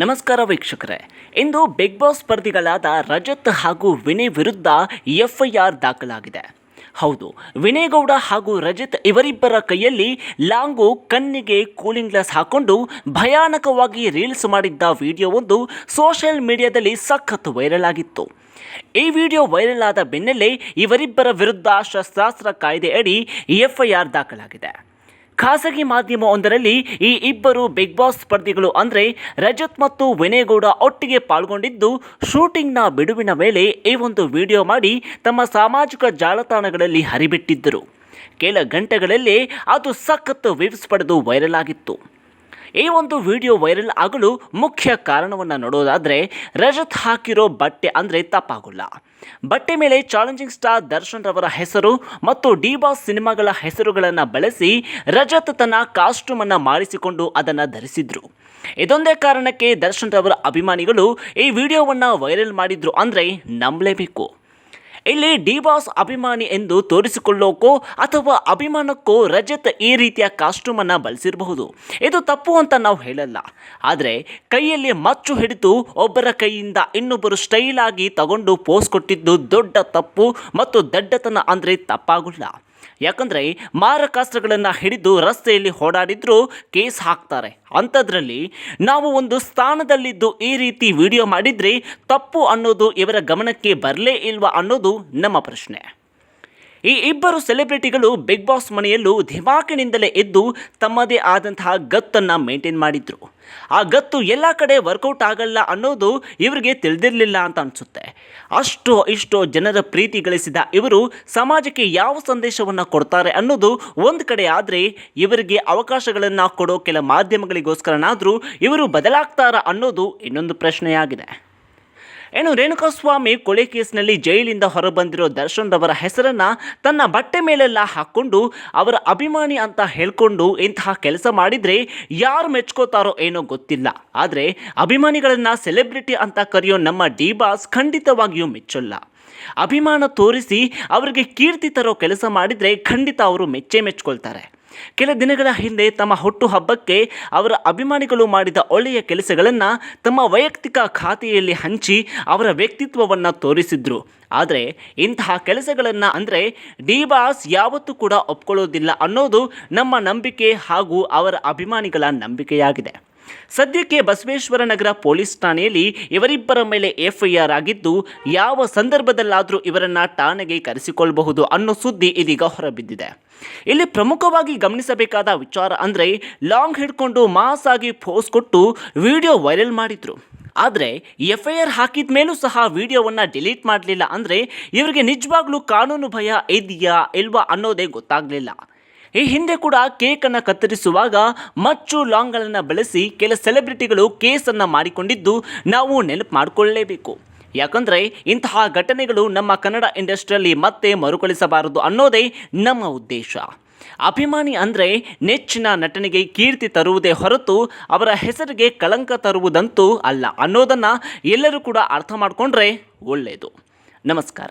ನಮಸ್ಕಾರ ವೀಕ್ಷಕರೇ. ಇಂದು ಬಿಗ್ ಬಾಸ್ ಸ್ಪರ್ಧಿಗಳಾದ ರಜತ್ ಹಾಗೂ ವಿನಯ್ ವಿರುದ್ಧ ಎಫ್ಐಆರ್ ದಾಖಲಾಗಿದೆ. ಹೌದು ವಿನಯ್ ಗೌಡ ಹಾಗೂ ರಜತ್ ಇವರಿಬ್ಬರ ಕೈಯಲ್ಲಿ ಲಾಂಗು ಕಣ್ಣಿಗೆ ಕೂಲಿಂಗ್ ಗ್ಲಾಸ್ ಹಾಕೊಂಡು ಭಯಾನಕವಾಗಿ ರೀಲ್ಸ್ ಮಾಡಿದ್ದ ವಿಡಿಯೋವೊಂದು ಸೋಷಿಯಲ್ ಮೀಡಿಯಾದಲ್ಲಿ ಸಖತ್ ವೈರಲ್ ಆಗಿತ್ತು. ಈ ವಿಡಿಯೋ ವೈರಲ್ ಆದ ಬೆನ್ನಲ್ಲೇ ಇವರಿಬ್ಬರ ವಿರುದ್ಧ ಶಸ್ತ್ರಾಸ್ತ್ರ ಕಾಯ್ದೆ ಅಡಿ ಎಫ್ಐಆರ್ ದಾಖಲಾಗಿದೆ. ಖಾಸಗಿ ಮಾಧ್ಯಮವೊಂದರಲ್ಲಿ ಈ ಇಬ್ಬರು ಬಿಗ್ ಬಾಸ್ ಸ್ಪರ್ಧಿಗಳು ಅಂದರೆ ರಜತ್ ಮತ್ತು ವಿನಯ್ ಗೌಡ ಒಟ್ಟಿಗೆ ಪಾಲ್ಗೊಂಡಿದ್ದು ಶೂಟಿಂಗ್ನ ಬಿಡುವಿನ ವೇಳೆ ಈ ಒಂದು ವಿಡಿಯೋ ಮಾಡಿ ತಮ್ಮ ಸಾಮಾಜಿಕ ಜಾಲತಾಣಗಳಲ್ಲಿ ಹರಿಬಿಟ್ಟಿದ್ದರು. ಕೆಲ ಗಂಟೆಗಳಲ್ಲೇ ಅದು ಸಖತ್ತು ವಿವ್ಸ್ ಪಡೆದು ವೈರಲ್ ಆಗಿತ್ತು. ಈ ಒಂದು ವಿಡಿಯೋ ವೈರಲ್ ಆಗಲು ಮುಖ್ಯ ಕಾರಣವನ್ನು ನೋಡೋದಾದರೆ ರಜತ್ ಹಾಕಿರೋ ಬಟ್ಟೆ ಅಂದರೆ ತಪ್ಪಾಗಲ್ಲ. ಬಟ್ಟೆ ಮೇಲೆ ಚಾಲೆಂಜಿಂಗ್ ಸ್ಟಾರ್ ದರ್ಶನ್ ರವರ ಹೆಸರು ಮತ್ತು ಡಿ ಬಾಸ್ ಸಿನಿಮಾಗಳ ಹೆಸರುಗಳನ್ನು ಬಳಸಿ ರಜತ್ ತನ್ನ ಕಾಸ್ಟ್ಯೂಮನ್ನು ಮಾಡಿಸಿಕೊಂಡು ಅದನ್ನು ಧರಿಸಿದ್ರು. ಇದೊಂದೇ ಕಾರಣಕ್ಕೆ ದರ್ಶನ್ ರವರ ಅಭಿಮಾನಿಗಳು ಈ ವಿಡಿಯೋವನ್ನು ವೈರಲ್ ಮಾಡಿದ್ರು ಅಂದರೆ ನಂಬಲೇಬೇಕು. ಇಲ್ಲಿ ಡಿ ಬಾಸ್ ಅಭಿಮಾನಿ ಎಂದು ತೋರಿಸಿಕೊಳ್ಳೋಕೋ ಅಥವಾ ಅಭಿಮಾನಕ್ಕೋ ರಜತ್ ಈ ರೀತಿಯ ಕಾಸ್ಟ್ಯೂಮ್ ಕಾಸ್ಟ್ಯೂಮನ್ನು ಬಳಸಿರಬಹುದು. ಇದು ತಪ್ಪು ಅಂತ ನಾವು ಹೇಳಲ್ಲ. ಆದರೆ ಕೈಯಲ್ಲಿ ಮಚ್ಚು ಹಿಡಿದು ಒಬ್ಬರ ಕೈಯಿಂದ ಇನ್ನೊಬ್ಬರು ಸ್ಟೈಲ್ ಆಗಿ ತಗೊಂಡು ಪೋಸ್ ಕೊಟ್ಟಿದ್ದು ದೊಡ್ಡ ತಪ್ಪು ಮತ್ತು ದಡ್ಡತನ ಅಂದರೆ ತಪ್ಪಾಗುಲ್ಲ. ಯಾಕಂದರೆ ಮಾರಕಾಸ್ತ್ರಗಳನ್ನು ಹಿಡಿದು ರಸ್ತೆಯಲ್ಲಿ ಓಡಾಡಿದ್ರು ಕೇಸ್ ಹಾಕ್ತಾರೆ. ಅಂಥದ್ರಲ್ಲಿ ನಾವು ಒಂದು ಸ್ಥಾನದಲ್ಲಿದ್ದು ಈ ರೀತಿ ವಿಡಿಯೋ ಮಾಡಿದರೆ ತಪ್ಪು ಅನ್ನೋದು ಇವರ ಗಮನಕ್ಕೆ ಬರಲೇ ಇಲ್ವಾ ಅನ್ನೋದು ನಮ್ಮ ಪ್ರಶ್ನೆ. ಈ ಇಬ್ಬರು ಸೆಲೆಬ್ರಿಟಿಗಳು ಬಿಗ್ ಬಾಸ್ ಮನೆಯಲ್ಲೂ ಧಿಮಾಕಿನಿಂದಲೇ ಎದ್ದು ತಮ್ಮದೇ ಆದಂತಹ ಗತ್ತನ್ನು ಮೇಂಟೈನ್ ಮಾಡಿದ್ರು. ಆ ಗತ್ತು ಎಲ್ಲ ಕಡೆ ವರ್ಕೌಟ್ ಆಗಲ್ಲ ಅನ್ನೋದು ಇವರಿಗೆ ತಿಳಿದಿರಲಿಲ್ಲ ಅಂತ ಅನಿಸುತ್ತೆ. ಅಷ್ಟು ಇಷ್ಟೋ ಜನರ ಪ್ರೀತಿ ಗಳಿಸಿದ ಇವರು ಸಮಾಜಕ್ಕೆ ಯಾವ ಸಂದೇಶವನ್ನು ಕೊಡ್ತಾರೆ ಅನ್ನೋದು ಒಂದು ಕಡೆ ಆದರೆ ಇವರಿಗೆ ಅವಕಾಶಗಳನ್ನು ಕೊಡೋ ಕೆಲ ಮಾಧ್ಯಮಗಳಿಗೋಸ್ಕರನಾದರೂ ಇವರು ಬದಲಾಗ್ತಾರ ಅನ್ನೋದು ಇನ್ನೊಂದು ಪ್ರಶ್ನೆಯಾಗಿದೆ. ಏನು ರೇಣುಕಾಸ್ವಾಮಿ ಕೊಲೆ ಕೇಸ್ನಲ್ಲಿ ಜೈಲಿಂದ ಹೊರಬಂದಿರೋ ದರ್ಶನ್ ರವರ ಹೆಸರನ್ನ ತನ್ನ ಬಟ್ಟೆ ಮೇಲೆಲ್ಲ ಹಾಕ್ಕೊಂಡು ಅವರ ಅಭಿಮಾನಿ ಅಂತ ಹೇಳ್ಕೊಂಡು ಇಂತಹ ಕೆಲಸ ಮಾಡಿದರೆ ಯಾರು ಮೆಚ್ಕೋತಾರೋ ಏನೋ ಗೊತ್ತಿಲ್ಲ. ಆದರೆ ಅಭಿಮಾನಿಗಳನ್ನು ಸೆಲೆಬ್ರಿಟಿ ಅಂತ ಕರೆಯೋ ನಮ್ಮ ಡಿ ಬಾಸ್ ಖಂಡಿತವಾಗಿಯೂ ಮೆಚ್ಚಲ್ಲ. ಅಭಿಮಾನ ತೋರಿಸಿ ಅವರಿಗೆ ಕೀರ್ತಿ ತರೋ ಕೆಲಸ ಮಾಡಿದರೆ ಖಂಡಿತ ಅವರು ಮೆಚ್ಚೇ ಮೆಚ್ಕೊಳ್ತಾರೆ. ಕೆಲ ದಿನಗಳ ಹಿಂದೆ ತಮ್ಮ ಹುಟ್ಟು ಹಬ್ಬಕ್ಕೆ ಅವರ ಅಭಿಮಾನಿಗಳು ಮಾಡಿದ ಒಳ್ಳೆಯ ಕೆಲಸಗಳನ್ನು ತಮ್ಮ ವೈಯಕ್ತಿಕ ಖಾತೆಯಲ್ಲಿ ಹಂಚಿ ಅವರ ವ್ಯಕ್ತಿತ್ವವನ್ನು ತೋರಿಸಿದ್ರು. ಆದರೆ ಇಂತಹ ಕೆಲಸಗಳನ್ನು ಅಂದರೆ ಡಿ ಬಾಸ್ ಯಾವತ್ತೂ ಕೂಡ ಒಪ್ಕೊಳ್ಳೋದಿಲ್ಲ ಅನ್ನೋದು ನಮ್ಮ ನಂಬಿಕೆ ಹಾಗೂ ಅವರ ಅಭಿಮಾನಿಗಳ ನಂಬಿಕೆಯಾಗಿದೆ. ಸದ್ಯಕ್ಕೆ ಬಸವೇಶ್ವರ ನಗರ ಪೊಲೀಸ್ ಠಾಣೆಯಲ್ಲಿ ಇವರಿಬ್ಬರ ಮೇಲೆ ಎಫ್ಐಆರ್ ಆಗಿದ್ದು, ಯಾವ ಸಂದರ್ಭದಲ್ಲಾದರೂ ಇವರನ್ನ ಠಾಣೆಗೆ ಕರೆಸಿಕೊಳ್ಳಬಹುದು ಅನ್ನೋ ಸುದ್ದಿ ಇದೀಗ ಹೊರಬಿದ್ದಿದೆ. ಇಲ್ಲಿ ಪ್ರಮುಖವಾಗಿ ಗಮನಿಸಬೇಕಾದ ವಿಚಾರ ಅಂದರೆ, ಲಾಂಗ್ ಹಿಡ್ಕೊಂಡು ಮಾಸ್ ಆಗಿ ಪೋಸ್ ಕೊಟ್ಟು ವಿಡಿಯೋ ವೈರಲ್ ಮಾಡಿದ್ರು. ಆದರೆ ಎಫ್ ಐ ಆರ್ ಹಾಕಿದ ಮೇಲೂ ಸಹ ವಿಡಿಯೋವನ್ನು ಡಿಲೀಟ್ ಮಾಡಲಿಲ್ಲ ಅಂದರೆ, ಇವರಿಗೆ ನಿಜವಾಗ್ಲೂ ಕಾನೂನು ಭಯ ಇದೆಯಾ, ಇಲ್ವಾ ಅನ್ನೋದೇ ಗೊತ್ತಾಗಲಿಲ್ಲ. ಈ ಹಿಂದೆ ಕೂಡ ಕೇಕನ್ನು ಕತ್ತರಿಸುವಾಗ ಮಚ್ಚು ಲಾಂಗ್ಗಳನ್ನು ಬಳಸಿ ಕೆಲ ಸೆಲೆಬ್ರಿಟಿಗಳು ಕೇಸನ್ನು ಮಾಡಿಕೊಂಡಿದ್ದು ನಾವು ನೆನಪು ಮಾಡಿಕೊಳ್ಳಲೇಬೇಕು ಯಾಕಂದರೆ ಇಂತಹ ಘಟನೆಗಳು ನಮ್ಮ ಕನ್ನಡ ಇಂಡಸ್ಟ್ರಿಯಲ್ಲಿ ಮತ್ತೆ ಮರುಕಳಿಸಬಾರದು ಅನ್ನೋದೇ ನಮ್ಮ ಉದ್ದೇಶ. ಅಭಿಮಾನಿ ಅಂದರೆ ನೆಚ್ಚಿನ ನಟನಿಗೆ ಕೀರ್ತಿ ತರುವುದೇ ಹೊರತು ಅವರ ಹೆಸರಿಗೆ ಕಳಂಕ ತರುವುದಂತೂ ಅಲ್ಲ ಅನ್ನೋದನ್ನು ಎಲ್ಲರೂ ಕೂಡ ಅರ್ಥ ಮಾಡಿಕೊಂಡ್ರೆ ಒಳ್ಳೆಯದು ನಮಸ್ಕಾರ.